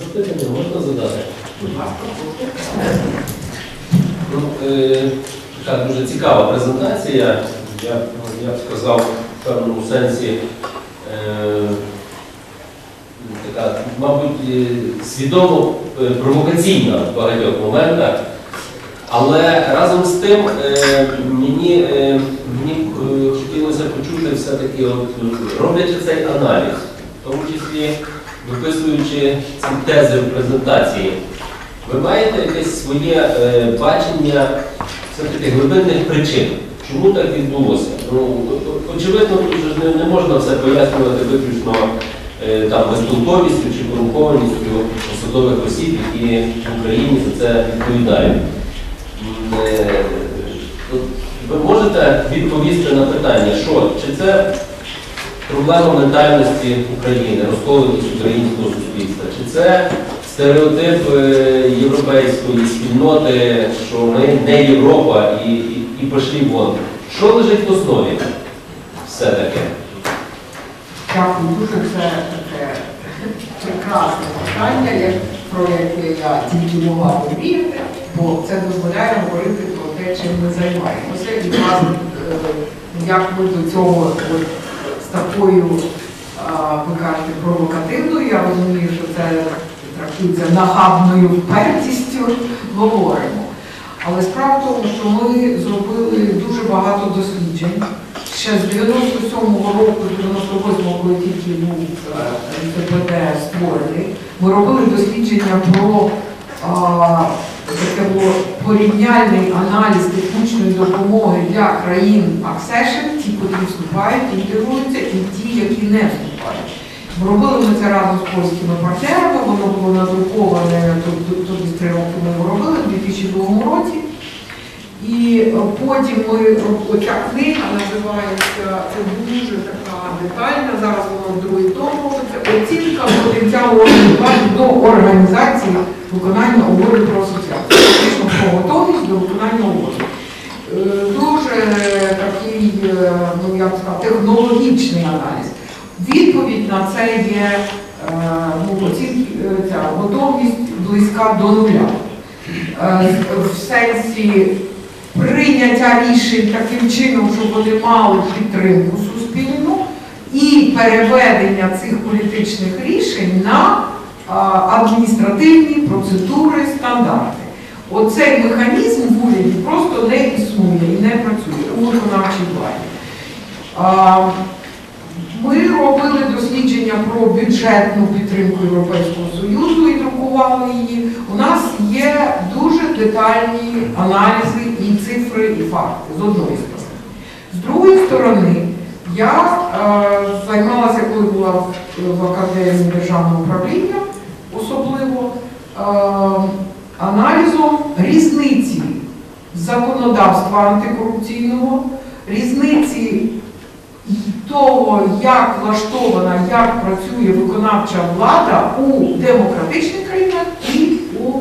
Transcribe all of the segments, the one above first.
Запитання можна задати? Ну, е, така дуже цікава презентація. Я, я б сказав, в певному сенсі е, така, мабуть, е, свідомо е, провокаційна в багатьох моментах. Але разом з тим е, мені, е, мені е, хотілося почути все-таки, роблячи цей аналіз, в тому числі виписуючи ці тези в презентації, ви маєте якесь своє е, бачення все-таки глибинних причин, чому так відбулося? Ну, о- о- очевидно, тут ж не, не можна все пояснювати виключно е, там, безтолковістю чи корумпованістю посадових осіб, які в Україні за це відповідають. Е, Ви можете відповісти на питання, що чи це проблема ментальності України, розколеність українського суспільства, чи це стереотип е, європейської спільноти, що ми не Європа і, і, і пошли вон. Що лежить в основі все-таки? Дякую дуже це таке прекрасне питання, про яке я тільки могла би бо це дозволяє говорити про те, чим ми займаємося. І власне, е, як ми до цього такою, ви кажете, провокативною, я розумію, що це трактується нахабною впертістю, говоримо. Але справа в тому, що ми зробили дуже багато досліджень. Ще з 97-го року, 98-го, коли тільки був е, створений, ми робили дослідження про а, порівняльний аналіз технічної допомоги для країн Accession, ті, які вступають, інтегруються, і ті, які не вступають. Робили ми це разом з польськими партнерами, воно було надруковане, тоді три роки ми його робили в 2002 році. І е, потім ми оця книга називається це дуже така детальна. Зараз воно в другий том робиться. Оцінка потенціалу організації до організації виконання угоди про асоціацію. Фактично готовність до виконання угоди. Е, Дуже такий, е, ну як сказати, технологічний аналіз. Відповідь на це є ну, ця готовність близька до нуля. В сенсі прийняття рішень таким чином, щоб вони мали підтримку суспільну, і переведення цих політичних рішень на адміністративні процедури, стандарти. Оцей механізм уряді просто не існує і не працює у виконавчій владі. Ми робили дослідження про бюджетну підтримку Європейського Союзу і друкували її. У нас є дуже детальні аналізи і цифри, і факти з одної сторони. З другої сторони, я е, займалася, коли була в, Академії державного управління, особливо е, аналізом різниці законодавства антикорупційного, різниці того, як влаштована, як працює виконавча влада у демократичних країнах і у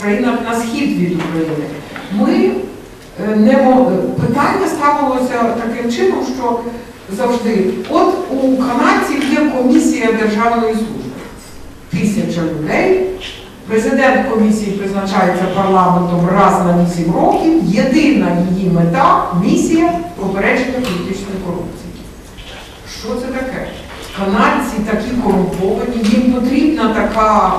країнах на схід від України. Ми е, не питання ставилося таким чином, що завжди, от у канадців є комісія державної служби. Тисяча людей. Президент комісії призначається парламентом раз на 8 років. Єдина її мета місія попередження політичної корупції. Що це таке? Канадці такі корумповані, їм потрібна така,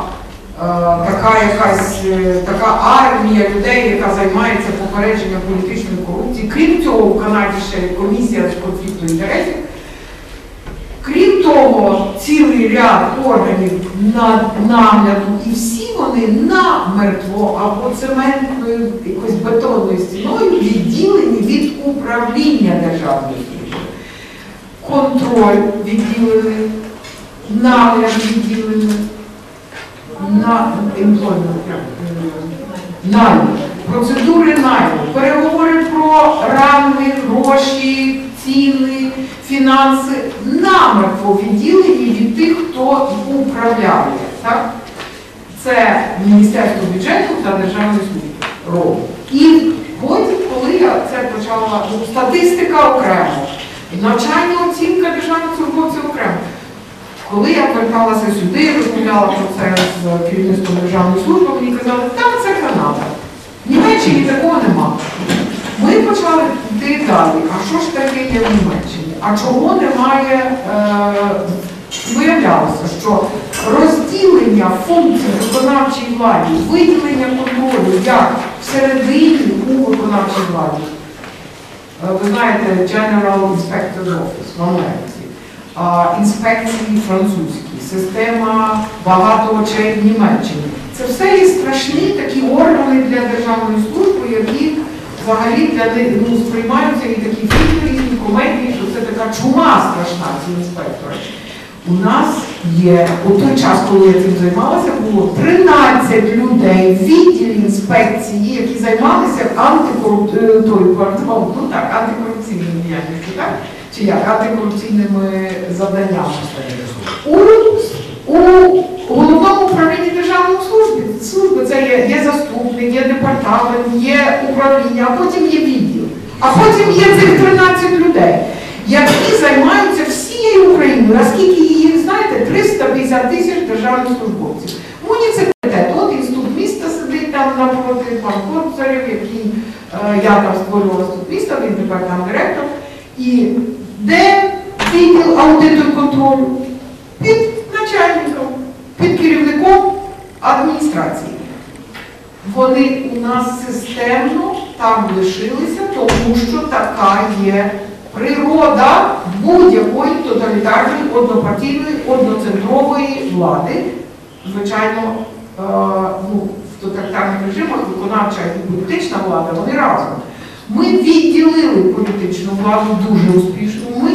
е, така якась е, така армія людей, яка займається попередженням політичної корупції. Крім цього, у Канаді ще комісія з конфлікту інтересів. Того, цілий ряд органів на- нагляду, і всі вони намертво або цементною якоюсь бетонною стіною відділені від управління державної служби. Контроль відділений, нагляд відділений, на е, процедури найму, переговори про ранги, гроші, ціни, фінанси намертво відділені від тих, хто управляє. Так? Це Міністерство бюджету та Державної служби робить. І потім, коли я це почала, ну, статистика окремо, навчання оцінка державних службовців окремо. Коли я поверталася сюди, розмовляла про це з керівництвом державної служби, мені казали, так, це Канада. В Німеччині такого нема. Ми почали йти далі. А що ж таке є в Німеччині? А чого немає? Е, виявлялося, що розділення функцій виконавчій владі, виділення контролю як всередині у виконавчій владі. Е, Ви знаєте, General Inspector's Office в Америці, інспекції французькі, система багато очей в Німеччині. Це все є страшні такі органи для державної служби, які взагалі для них ну, сприймаються і такі фільми, і комедії, що це така чума страшна, ці інспектори. У нас є, у той час, коли я цим займалася, було 13 людей в відділі інспекції, які займалися антикоруп... е, пардон, ну так, антикорупційною діяльністю, так? Чи як антикорупційними завданнями. У, у головному управлінні державної служби, це є, є заступник, є департамент, є управління, а потім є відділ. А потім є цих 13 людей, які займаються всією Україною. Наскільки її знаєте, 350 тисяч державних службовців. Муніципалітет, от інститут міста сидить там напроти, пан Корцарів, який е, я там створювала інститут міста, він тепер там директор. І де відділ аудиту контролю? Під начальником, під керівником адміністрації. Вони у нас системно там лишилися, тому що така є природа будь-якої тоталітарної, однопартійної, одноцентрової влади. Звичайно, е, ну, в тоталітарних режимах виконавча і політична влада, вони разом. Ми відділили політичну владу дуже успішно. Ми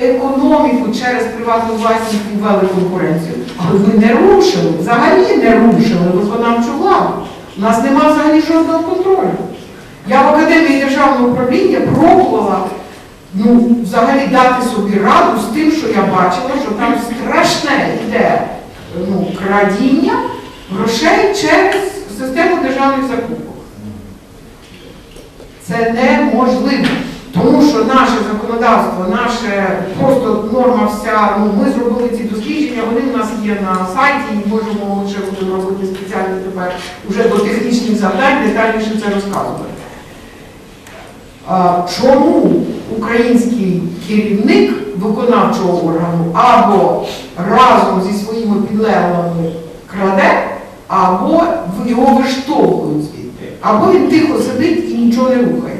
економіку через приватну власність і ввели конкуренцію. Але ви не рушили, взагалі не рушили виконавчу владу. У нас нема взагалі жодного контролю. Я в Академії державного управління пробувала ну, взагалі дати собі раду з тим, що я бачила, що там страшне йде ну, крадіння грошей через систему державних закупок. Це неможливо. Що наше законодавство, наше просто норма вся, ну ми зробили ці дослідження, вони в нас є на сайті і можемо будемо робити спеціально тепер уже до технічних завдань, детальніше це розказувати. Чому український керівник виконавчого органу або разом зі своїми підлеглими краде, або його виштовхують звідти, або він тихо сидить і нічого не рухає.